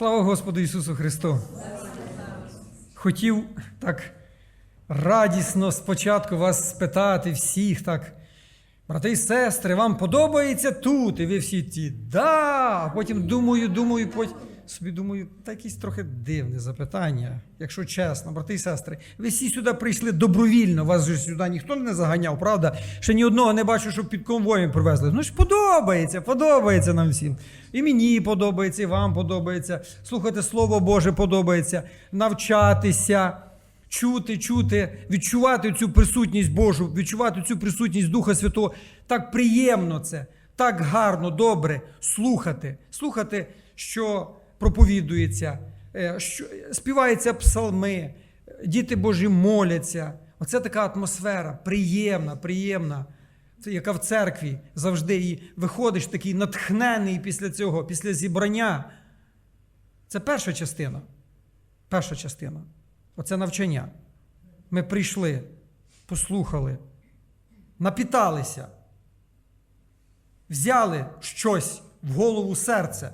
Слава Господу Ісусу Христу! Хотів так радісно спочатку вас спитати всіх так. Брати і сестри, вам подобається тут? І ви всі ті да. А потім думаю, думаю, потім собі думаю, та якесь трохи дивне запитання, якщо чесно, брати і сестри, ви всі сюди прийшли добровільно, вас же сюди ніхто не заганяв, правда? Ще ні одного не бачу, щоб під конвоєм привезли. Ну ж подобається, подобається нам всім. І мені подобається, і вам подобається. Слухати Слово Боже подобається, навчатися чути, чути, відчувати цю присутність Божу, відчувати цю присутність Духа Святого. Так приємно це, так гарно, добре слухати, слухати, що проповідується, е, співаються псалми, діти Божі моляться. Оце така атмосфера, приємна, приємна. Яка в церкві завжди і виходиш такий натхнений після цього, після зібрання. Це перша частина. Перша частина. Оце навчання. Ми прийшли, послухали, напіталися, взяли щось в голову серце.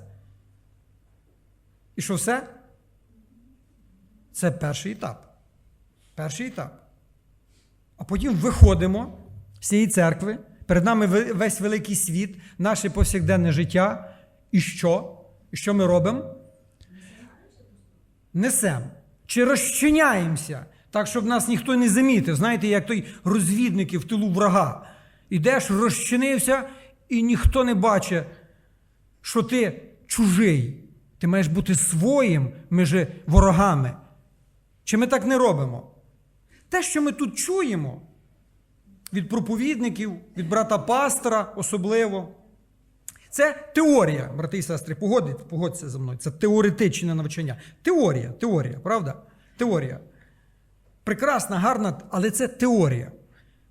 І що все? Це перший етап. Перший етап. А потім виходимо з цієї церкви, перед нами весь великий світ, наше повсякденне життя. І що? І що ми робимо? Несемо. Чи розчиняємося, так, щоб нас ніхто не замітив. Знаєте, як той розвідники в тилу врага. Ідеш, розчинився, і ніхто не бачить, що ти чужий. Ти маєш бути своїм між ворогами. Чи ми так не робимо? Те, що ми тут чуємо від проповідників, від брата пастора особливо, це теорія, брати і сестри, погодьте, погодьтеся за мною. Це теоретичне навчання. Теорія, теорія, правда? Теорія. Прекрасна, гарна, але це теорія.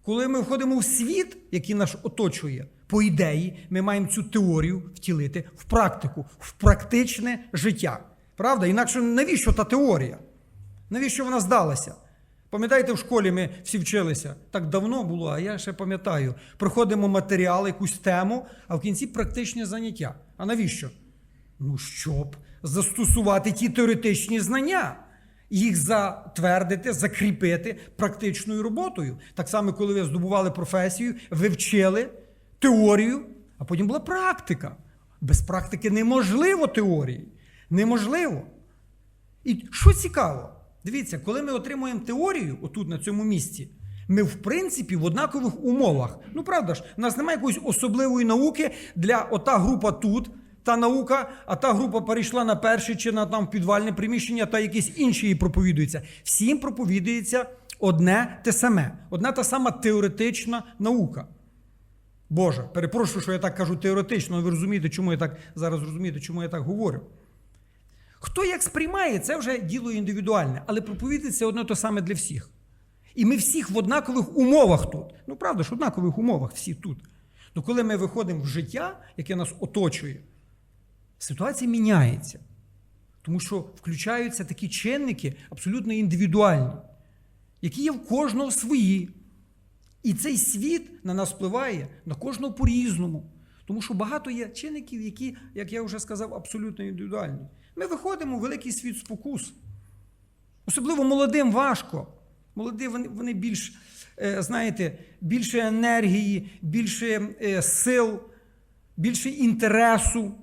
Коли ми входимо в світ, який нас оточує, по ідеї, ми маємо цю теорію втілити в практику, в практичне життя. Правда? Інакше навіщо та теорія? Навіщо вона здалася? Пам'ятаєте, в школі ми всі вчилися. Так давно було, а я ще пам'ятаю. Проходимо матеріал, якусь тему, а в кінці практичне заняття. А навіщо? Ну, щоб застосувати ті теоретичні знання, їх затвердити, закріпити практичною роботою. Так само, коли ви здобували професію, ви вчили теорію, а потім була практика. Без практики неможливо теорії. Неможливо. І що цікаво, дивіться, коли ми отримуємо теорію, отут на цьому місці, ми, в принципі, в однакових умовах. Ну, правда ж, у нас немає якоїсь особливої науки для ота група тут, та наука, а та група перейшла на перше чи на там підвальне приміщення, та якісь інші їй проповідуються. Всім проповідується одне те саме, одна та сама теоретична наука. Боже, перепрошую, що я так кажу теоретично, але ви розумієте, чому я так зараз розумієте, чому я так говорю. Хто як сприймає, це вже діло індивідуальне, але проповідується одне те саме для всіх. І ми всіх в однакових умовах тут. Ну, правда ж, в однакових умовах всі тут. Ну, коли ми виходимо в життя, яке нас оточує, ситуація міняється. Тому що включаються такі чинники абсолютно індивідуальні, які є в кожного свої. І цей світ на нас впливає на кожного по-різному. Тому що багато є чинників, які, як я вже сказав, абсолютно індивідуальні. Ми виходимо в великий світ спокус. Особливо молодим важко. Молоді вони, вони більш, е, знаєте, більше енергії, більше е, сил, більше інтересу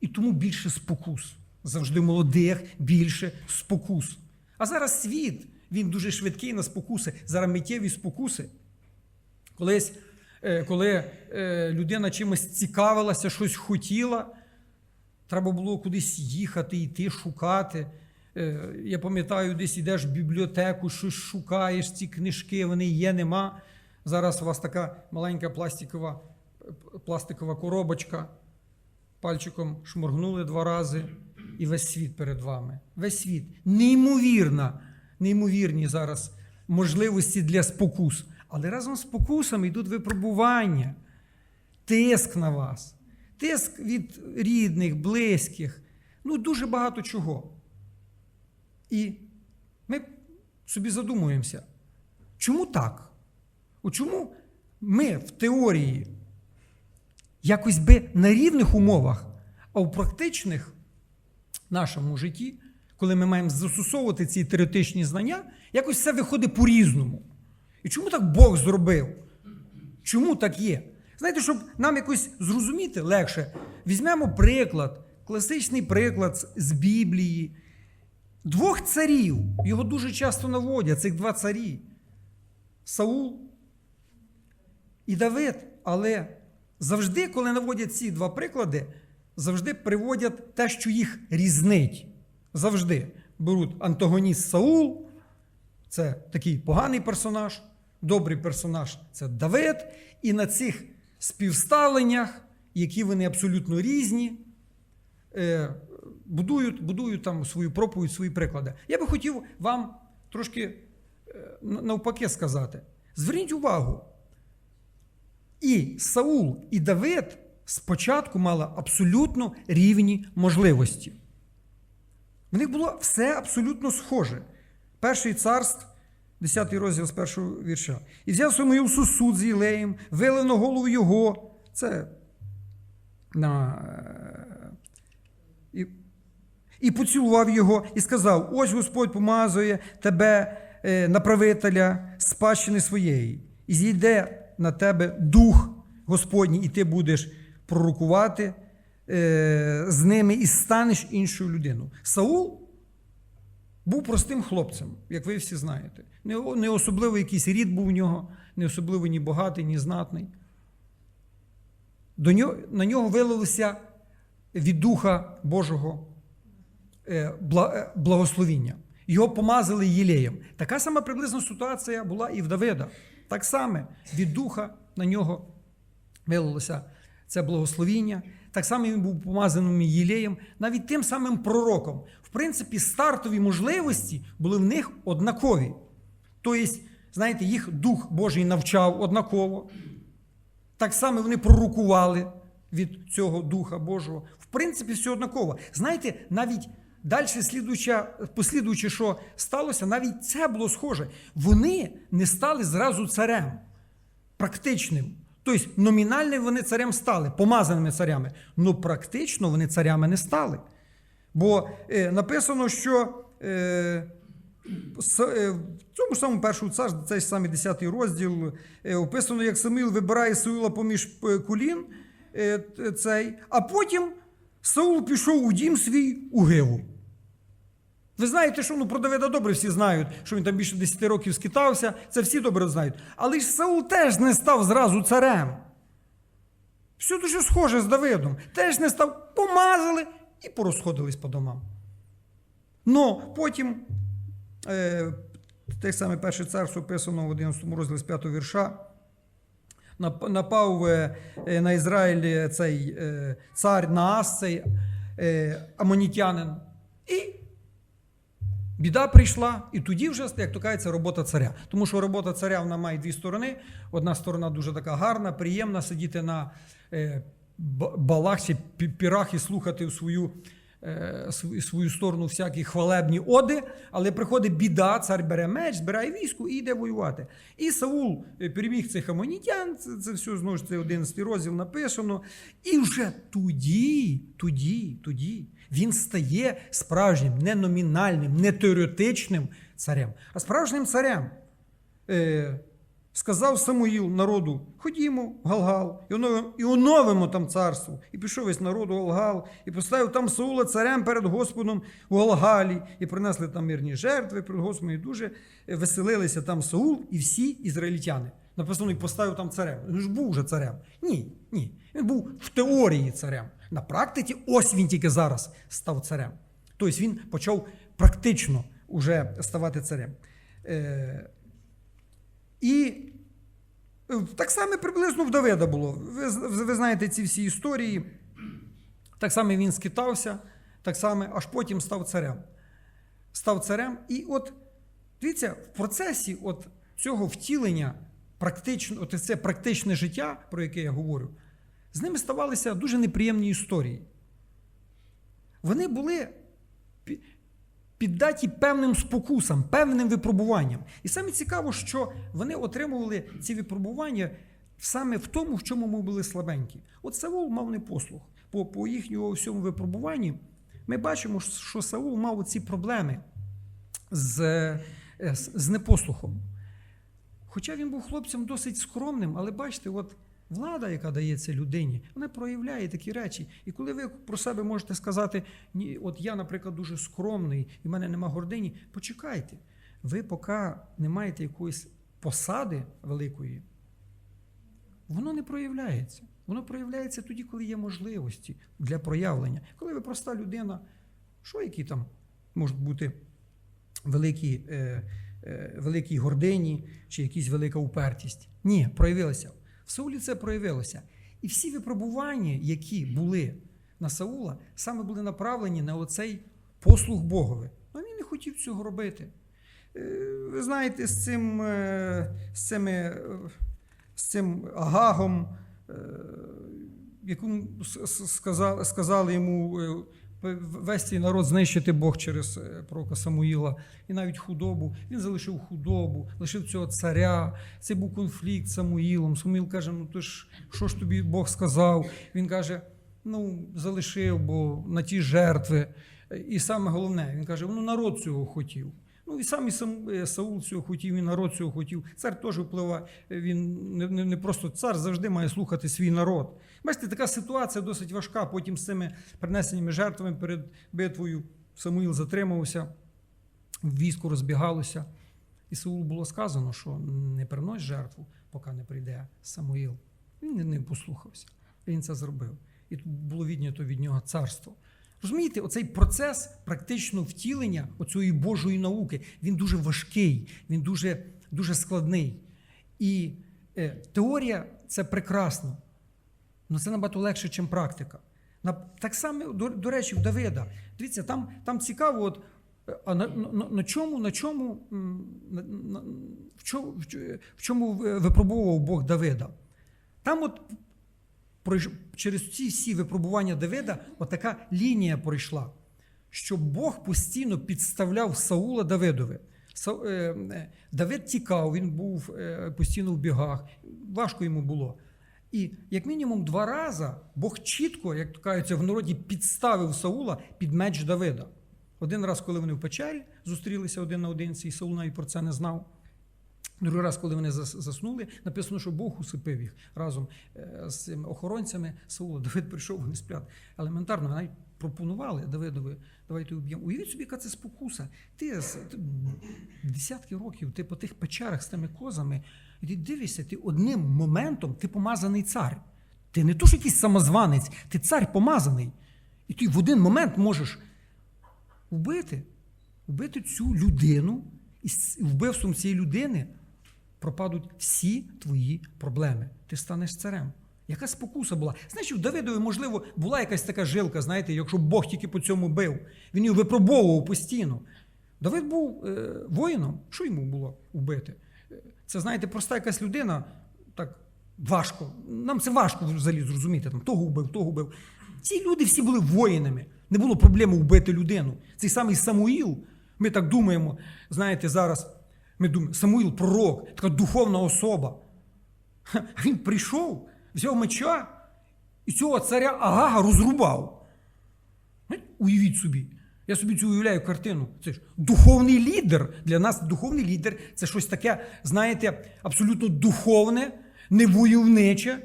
і тому більше спокус. Завжди молодих більше спокус. А зараз світ, він дуже швидкий на спокуси. Зараз миттєві спокуси. Колись, е, коли е, людина чимось цікавилася, щось хотіла, треба було кудись їхати, йти, шукати. Е, Я пам'ятаю, десь йдеш в бібліотеку, щось шукаєш, ці книжки, вони є, нема. Зараз у вас така маленька пластикова, пластикова коробочка. Пальчиком шморгнули два рази, і весь світ перед вами. Весь світ. Неймовірна, неймовірні зараз можливості для спокус. Але разом з спокусами йдуть випробування, тиск на вас, тиск від рідних, близьких, ну дуже багато чого. І ми собі задумуємося, чому так? О, чому ми в теорії якось би на рівних умовах, а у практичних нашому житті, коли ми маємо застосовувати ці теоретичні знання, якось все виходить по-різному. І чому так Бог зробив? Чому так є? Знаєте, щоб нам якось зрозуміти легше, візьмемо приклад, класичний приклад з- Біблії. Двох царів, його дуже часто наводять, цих два царі. Саул і Давид. Але завжди, коли наводять ці два приклади, завжди приводять те, що їх різнить. Завжди беруть антагоніст Саул, це такий поганий персонаж, добрий персонаж це Давид. І на цих співставленнях, які вони абсолютно різні, е, будують, будують там свою проповідь, свої приклади. Я би хотів вам трошки е, навпаки сказати. Зверніть увагу, і Саул, і Давид спочатку мали абсолютно рівні можливості. В них було все абсолютно схоже. Перший царств, 10 розділ з першого вірша. І взяв Самуїл сусуд з Єлеєм, вилив на голову його. Це на, е, і, і поцілував його, і сказав: Ось Господь помазує тебе е, на правителя спадщини своєї, і зійде на тебе дух Господній, і ти будеш пророкувати е, з ними і станеш іншою людиною. Саул був простим хлопцем, як ви всі знаєте. Не, не особливо якийсь рід був в нього, не особливо ні багатий, ні знатний. До нього, на нього вилилося від Духа Божого е, е, благословіння. Його помазали Єлеєм. Така сама приблизна ситуація була і в Давида. Так само від Духа на нього вилилося це благословіння. Так само він був помазаним Єлеєм, навіть тим самим пророком. В принципі, стартові можливості були в них однакові. Тобто, знаєте, їх Дух Божий навчав однаково. Так само вони пророкували від цього Духа Божого. В принципі, все однаково. Знаєте, навіть далі послідуючи, що сталося, навіть це було схоже. Вони не стали зразу царем практичним. Тобто номінально вони царем стали, помазаними царями. але практично вони царями не стали. Бо е, написано, що е, С- е, В цьому ж самому першому царстві, цей самий 10 розділ, е, описано, як Самуїл вибирає Саула поміж е, колін, е, цей, а потім Саул пішов у дім свій у Гиву. Ви знаєте, що ну, про Давида добре всі знають, що він там більше 10 років скитався, це всі добре знають. Але ж Саул теж не став зразу царем. Все дуже схоже з Давидом. Теж не став, помазали і порозходились по домам. Но потім е, те саме перше царство описано в 11 розділі з 5 вірша. Напав е, е, на Ізраїль цей е, цар Наас, цей амонітянин. І біда прийшла, і тоді вже, як то кажеться, робота царя. Тому що робота царя вона має дві сторони. Одна сторона дуже така гарна, приємна сидіти на балахсі, ба- балах чи пірах і слухати свою, е, свою, свою сторону всякі хвалебні оди. Але приходить біда, цар бере меч, збирає військо і йде воювати. І Саул е, переміг цих амонітян, це, це все знову ж це 11 розділ написано. І вже тоді, тоді, тоді він стає справжнім, не номінальним, не теоретичним царем, а справжнім царем. Е, сказав Самуїл народу: ходімо в Галгал, і оновимо, і оновимо там царство. І пішов весь народ у Галгал, і поставив там Саула царем перед Господом у Галгалі, і принесли там мирні жертви перед Господом, і дуже е, веселилися там Саул і всі ізраїльтяни. Написано, і поставив там царем. Він ж був вже царем. Ні, ні. Він був в теорії царем. На практиці, ось він тільки зараз став царем. Тобто він почав практично уже ставати царем. І е, так само приблизно в Давида було. Ви, ви знаєте ці всі історії. Так само він скитався, так само, аж потім став царем. Став царем. І от дивіться, в процесі от цього втілення, практично, от це практичне життя, про яке я говорю, з ними ставалися дуже неприємні історії. Вони були піддаті певним спокусам, певним випробуванням. І саме цікаво, що вони отримували ці випробування саме в тому, в чому ми були слабенькі. От Савол мав непослух. По, по їхньому всьому випробуванні Ми бачимо, що Саул мав ці проблеми з, з непослухом. Хоча він був хлопцем досить скромним, але бачите, от влада, яка дається людині, вона проявляє такі речі. І коли ви про себе можете сказати, ні, от я, наприклад, дуже скромний, і в мене нема гордині, почекайте. Ви поки не маєте якоїсь посади великої, воно не проявляється. Воно проявляється тоді, коли є можливості для проявлення. Коли ви проста людина, що які там можуть бути великі, е, е, великій гордині чи якась велика упертість? Ні, проявилося. В Саулі це проявилося. І всі випробування, які були на Саула, саме були направлені на оцей послуг Богові. Ну він не хотів цього робити. Е, Ви знаєте, з цим, е, з цими, е, з цим Агагом, с- сказали, йому весь цей народ знищити Бог через е, пророка Самуїла, і навіть худобу. Він залишив худобу, лишив цього царя. Це був конфлікт з Самуїлом. Самуїл каже: ну то ж, що ж тобі Бог сказав? Він каже: ну, залишив, бо на ті жертви. І саме головне, він каже: ну народ цього хотів. Ну і сам і е, Саул цього хотів, і народ цього хотів. Цар теж впливає. Він не, не, не просто цар завжди має слухати свій народ. Бачите, така ситуація досить важка. Потім з цими принесеними жертвами перед битвою Самуїл затримався, військо розбігалося. І Саулу було сказано, що не принось жертву, поки не прийде Самуїл. Він не, не послухався. Він це зробив. І тут було віднято від нього царство. Розумієте, оцей процес практично втілення оцієї Божої науки, він дуже важкий, він дуже, дуже складний. І е, теорія це прекрасно, але це набагато легше, ніж практика. На, так само, до, до речі, в Давида. Дивіться, там, там цікаво, от, е, а на, на, на чому, на чому, на, на, в, чому, в чому- випробовував Бог Давида? Там от через ці всі випробування Давида отака лінія пройшла, що Бог постійно підставляв Саула Давидові. Е, е, Давид тікав, він був е, постійно в бігах, важко йому було. І як мінімум два рази Бог чітко, як то кажуть, в народі підставив Саула під меч Давида. Один раз, коли вони в печері зустрілися один на один, і Саул навіть про це не знав. Другий раз, коли вони зас- заснули, написано, що Бог усипив їх разом е, з цими охоронцями Саула. Давид прийшов, вони сплять. Елементарно, навіть пропонували Давидові, давайте уб'ємо. Уявіть собі, яка це спокуса. Ти, ти десятки років, ти по тих печерах з тими козами, і дивишся, ти одним моментом ти помазаний цар. Ти не то, що якийсь самозванець, ти цар помазаний. І ти в один момент можеш вбити, вбити цю людину, і з вбивством цієї людини пропадуть всі твої проблеми. Ти станеш царем. Яка спокуса була? Знаєш, у Давидові, можливо, була якась така жилка, знаєте, якщо Бог тільки по цьому бив. Він її випробовував постійно. Давид був е, воїном. Що йому було вбити? Е, Це, знаєте, проста якась людина, так важко. Нам це важко взагалі зрозуміти. Там, того вбив, того вбив. Ці люди всі були воїнами. Не було проблеми вбити людину. Цей самий Самуїл, ми так думаємо, знаєте, зараз ми думаємо, Самуїл пророк, така духовна особа. Він прийшов, взяв меча і цього царя Агага розрубав. Уявіть собі. Я собі цю уявляю картину. Це ж духовний лідер. Для нас духовний лідер це щось таке, знаєте, абсолютно духовне, невойовниче.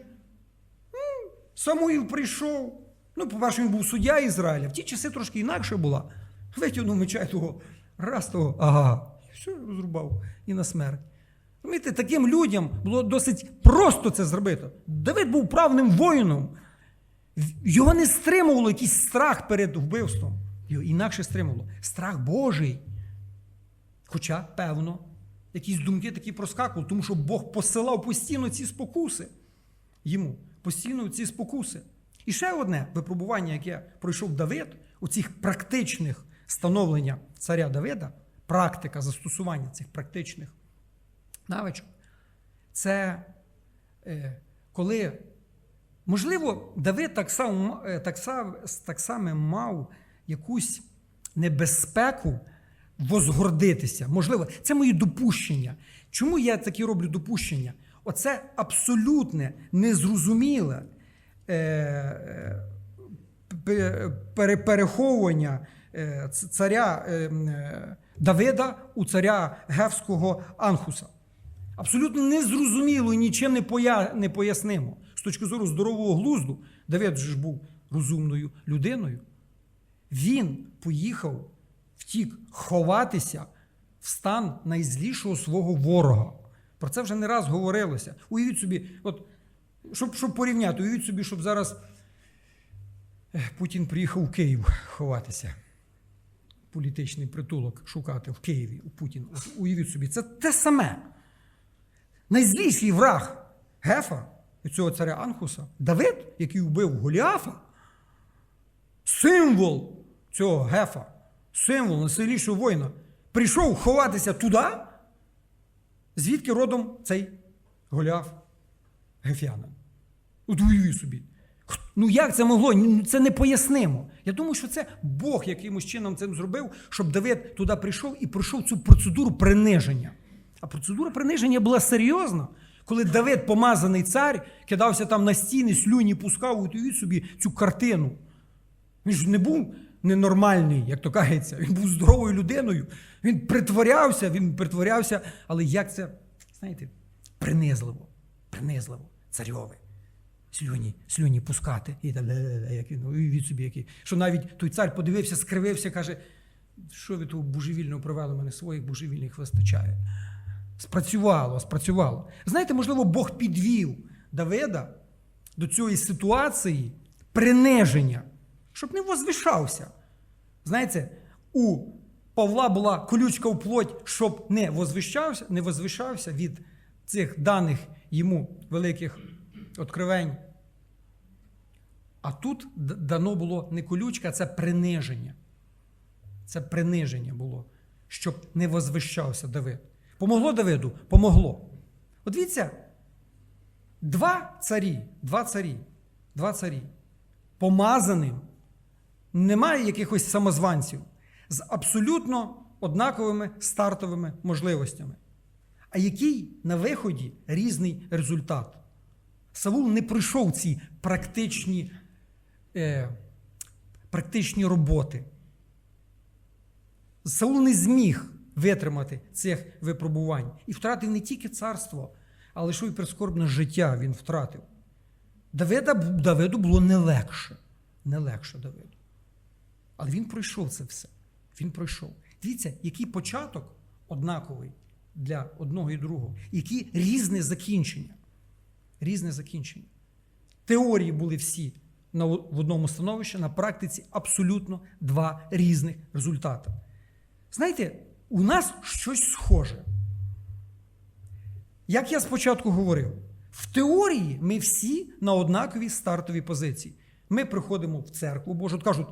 Самуїл прийшов. Ну, по-перше, він був суддя Ізраїля. В ті часи трошки інакше була. Витягнув меча того, раз того, ага, все, розрубав і на смерть. Розумієте, таким людям було досить просто це зробити. Давид був правним воїном. Його не стримувало якийсь страх перед вбивством. Його інакше стримувало. Страх Божий. Хоча, певно, якісь думки такі проскакували, тому що Бог посилав постійно ці спокуси йому. Постійно ці спокуси. І ще одне випробування, яке пройшов Давид, у цих практичних становлення царя Давида, практика застосування цих практичних навичок, це е, коли, можливо, Давид так само, е, так, так само мав якусь небезпеку возгордитися. Можливо, це мої допущення. Чому я такі роблю допущення? Оце абсолютне, незрозуміле е, пере- переховування царя Давида у царя Гевського Анхуса. Абсолютно незрозуміло і нічим не, поя... не пояснимо. З точки зору здорового глузду, Давид ж був розумною людиною. Він поїхав, втік ховатися в стан найзлішого свого ворога. Про це вже не раз говорилося. Уявіть собі, от, щоб, щоб порівняти, уявіть собі, щоб зараз Путін приїхав у Київ ховатися. Політичний притулок шукати в Києві у Путіна. От Уявіть собі, це те саме. Найзліший враг Гефа, цього царя Анхуса, Давид, який вбив Голіафа, символ цього Гефа, символ найсильнішого воїна, прийшов ховатися туди, звідки родом цей Голіаф Гефянин. От уявіть собі. Ну як це могло? Ну, Це не пояснимо. Я думаю, що це Бог якимось чином це зробив, щоб Давид туди прийшов і пройшов цю процедуру приниження. А процедура приниження була серйозна. Коли Давид, помазаний цар, кидався там на стіни, слюні пускав, уявіть собі цю картину. Він ж не був ненормальний, як то кажеться. Він був здоровою людиною. Він притворявся, він притворявся, але як це, знаєте, принизливо, принизливо, царьове. Слюні, слюні пускати. І так, як він, ну, уявіть собі, який. Що навіть той цар подивився, скривився, каже, що ви того божевільного провели, мене своїх божевільних вистачає. Спрацювало, спрацювало. Знаєте, можливо, Бог підвів Давида до цієї ситуації приниження, щоб не возвишався. Знаєте, у Павла була колючка в плоть, щоб не возвишався, не возвишався від цих даних йому великих откровень. А тут дано було не колючка, це приниження. Це приниження було, щоб не возвищався Давид. Помогло Давиду? Помогло. От дивіться, два царі, два царі, два царі, помазаним, немає якихось самозванців з абсолютно однаковими стартовими можливостями. А який на виході різний результат? Саул не пройшов ці практичні, е, практичні роботи. Саул не зміг витримати цих випробувань і втратив не тільки царство, але що й прискорбне життя він втратив. Давида, Давиду було не легше. Не легше Давиду. Але він пройшов це все. Він пройшов. Дивіться, який початок однаковий для одного і другого, які різне закінчення. Різне закінчення. Теорії були всі в одному становищі, на практиці абсолютно два різних результати. Знаєте, у нас щось схоже. Як я спочатку говорив, в теорії ми всі на однаковій стартовій позиції. Ми приходимо в церкву Божу, кажуть,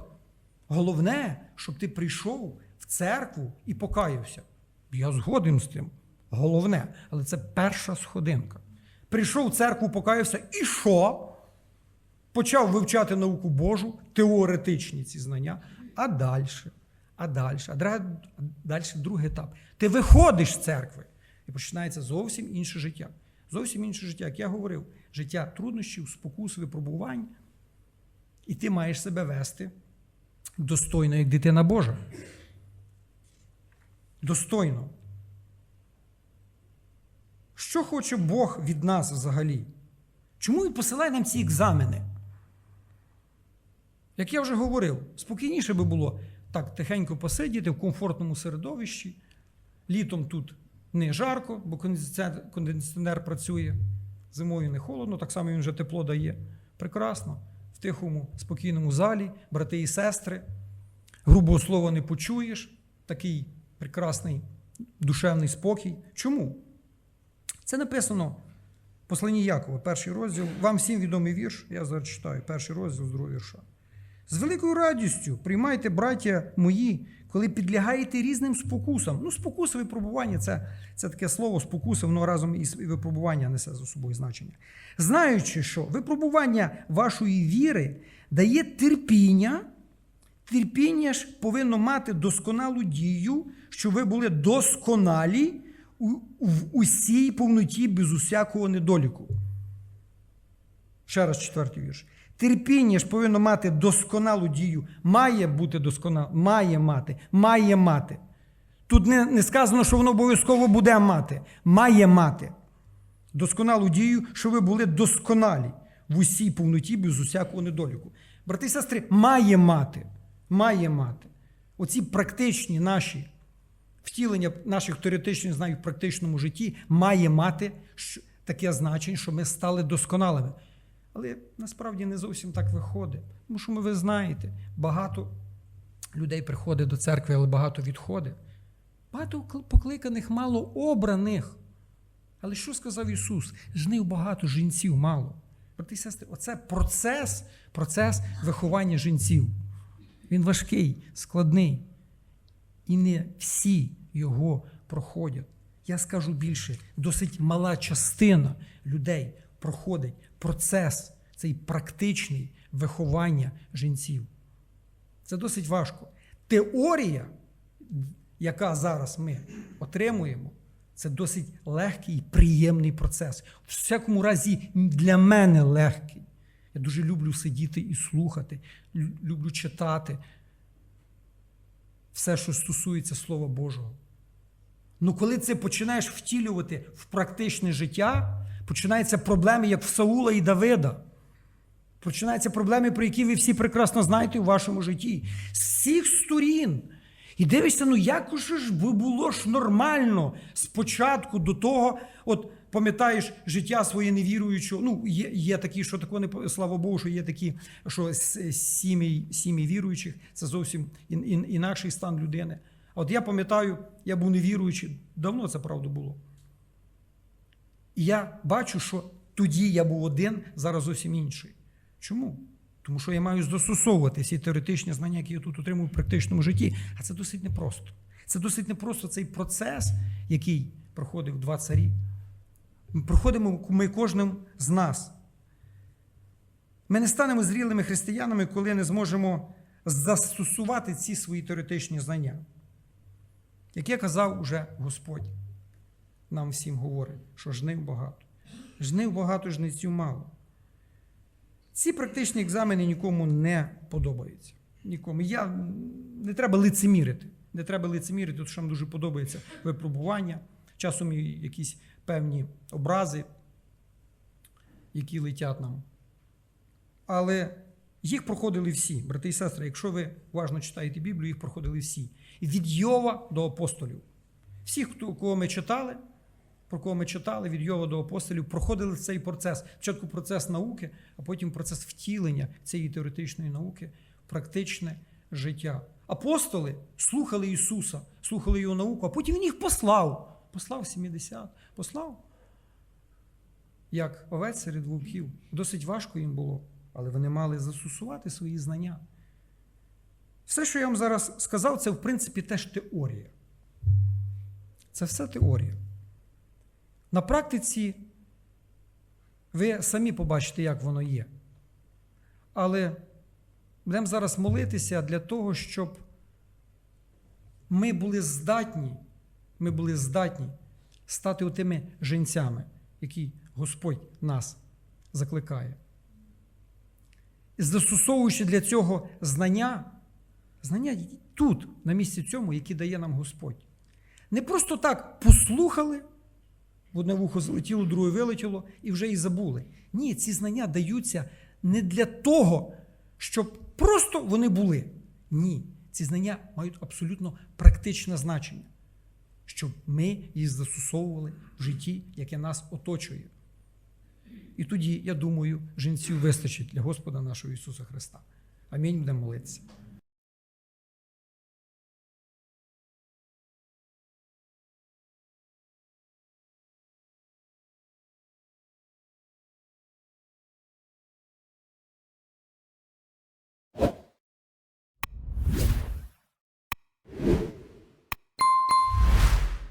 головне, щоб ти прийшов в церкву і покаявся. Я згоден з тим. Головне, але це перша сходинка. Прийшов в церкву, покаявся, і що? Почав вивчати науку Божу, теоретичні ці знання, а далі, а далі, а далі другий етап. Ти виходиш з церкви і починається зовсім інше життя. Зовсім інше життя, як я говорив, життя труднощів, спокус, випробувань. І ти маєш себе вести достойно, як дитина Божа. Достойно. Що хоче Бог від нас взагалі? Чому він посилає нам ці екзамени? Як я вже говорив, спокійніше би було так тихенько посидіти в комфортному середовищі. Літом тут не жарко, бо кондиціонер, працює. Зимою не холодно, так само він вже тепло дає. Прекрасно. В тихому, спокійному залі, брати і сестри. Грубого слова не почуєш. Такий прекрасний душевний спокій. Чому? Це написано в посланні Якова, перший розділ. Вам всім відомий вірш, я зараз читаю, перший розділ з другого вірша. З великою радістю приймайте, браття мої, коли підлягаєте різним спокусам. Ну, спокуси випробування це, це таке слово спокуси, воно разом із випробування несе за собою значення. Знаючи, що випробування вашої віри дає терпіння, терпіння ж повинно мати досконалу дію, що ви були досконалі в усій повноті без усякого недоліку. Ще раз четвертий вірш. Терпіння ж повинно мати досконалу дію. Має бути досконало, має мати, має мати. Тут не, не сказано, що воно обов'язково буде мати. Має мати. Досконалу дію, що ви були досконалі в усій повноті, без усякого недоліку. Брати і сестри, має мати. Має мати. Оці практичні наші втілення наших теоретичних знань в практичному житті має мати таке значення, що ми стали досконалими. Але насправді не зовсім так виходить. Тому що ми, ви знаєте, багато людей приходить до церкви, але багато відходить. Багато покликаних, мало обраних. Але що сказав Ісус? Жнив багато, жінців мало. Брати і сестри, оце процес, процес виховання жінців. Він важкий, складний. І не всі його проходять. Я скажу більше, досить мала частина людей проходить процес цей практичний виховання жінців. Це досить важко. Теорія, яка зараз ми отримуємо, це досить легкий і приємний процес. В всякому разі, для мене легкий. Я дуже люблю сидіти і слухати, люблю читати все, що стосується Слова Божого. Ну, коли це починаєш втілювати в практичне життя, починаються проблеми, як в Саула і Давида. Починаються проблеми, про які ви всі прекрасно знаєте у вашому житті. З всіх сторін. І дивишся, ну як ж було ж нормально спочатку до того, от пам'ятаєш життя своє невіруючого. Ну, є, є такі, що такого не слава Богу, що є такі, що сім'ї, сім'ї віруючих це зовсім ін, ін, інакший стан людини. А от я пам'ятаю, я був невіруючий, давно це правда було. І я бачу, що тоді я був один, зараз зовсім інший. Чому? Тому що я маю застосовувати всі теоретичні знання, які я тут отримую в практичному житті. А це досить непросто. Це досить непросто цей процес, який проходив два царі. Проходимо ми кожним з нас. Ми не станемо зрілими християнами, коли не зможемо застосувати ці свої теоретичні знання. Як я казав уже Господь нам всім говорить, що жнив багато. Жнив багато, жниців мало. Ці практичні екзамени нікому не подобаються. Нікому. Я не треба лицемірити. Не треба лицемірити, тому що нам дуже подобається випробування, часом якісь певні образи, які летять нам. Але їх проходили всі, брати і сестри. Якщо ви уважно читаєте Біблію, їх проходили всі. Від Йова до апостолів. Всіх, хто, кого ми читали, про кого ми читали, від Йова до апостолів, проходили цей процес. Спочатку процес науки, а потім процес втілення цієї теоретичної науки практичне життя. Апостоли слухали Ісуса, слухали Його науку, а потім Він їх послав. Послав 70, послав. Як овець серед вовків. Досить важко їм було, але вони мали застосувати свої знання. Все, що я вам зараз сказав, це в принципі теж теорія. Це все теорія. На практиці ви самі побачите, як воно є. Але будемо зараз молитися для того, щоб ми були здатні, ми були здатні стати тими женцями, які Господь нас закликає. І застосовуючи для цього знання, знання тут, на місці цьому, які дає нам Господь. Не просто так послухали, в одне вухо залетіло, друге вилетіло і вже і забули. Ні, ці знання даються не для того, щоб просто вони були. Ні, ці знання мають абсолютно практичне значення, щоб ми їх застосовували в житті, яке нас оточує. І тоді, я думаю, жінців вистачить для Господа нашого Ісуса Христа. Амінь, будемо молитися.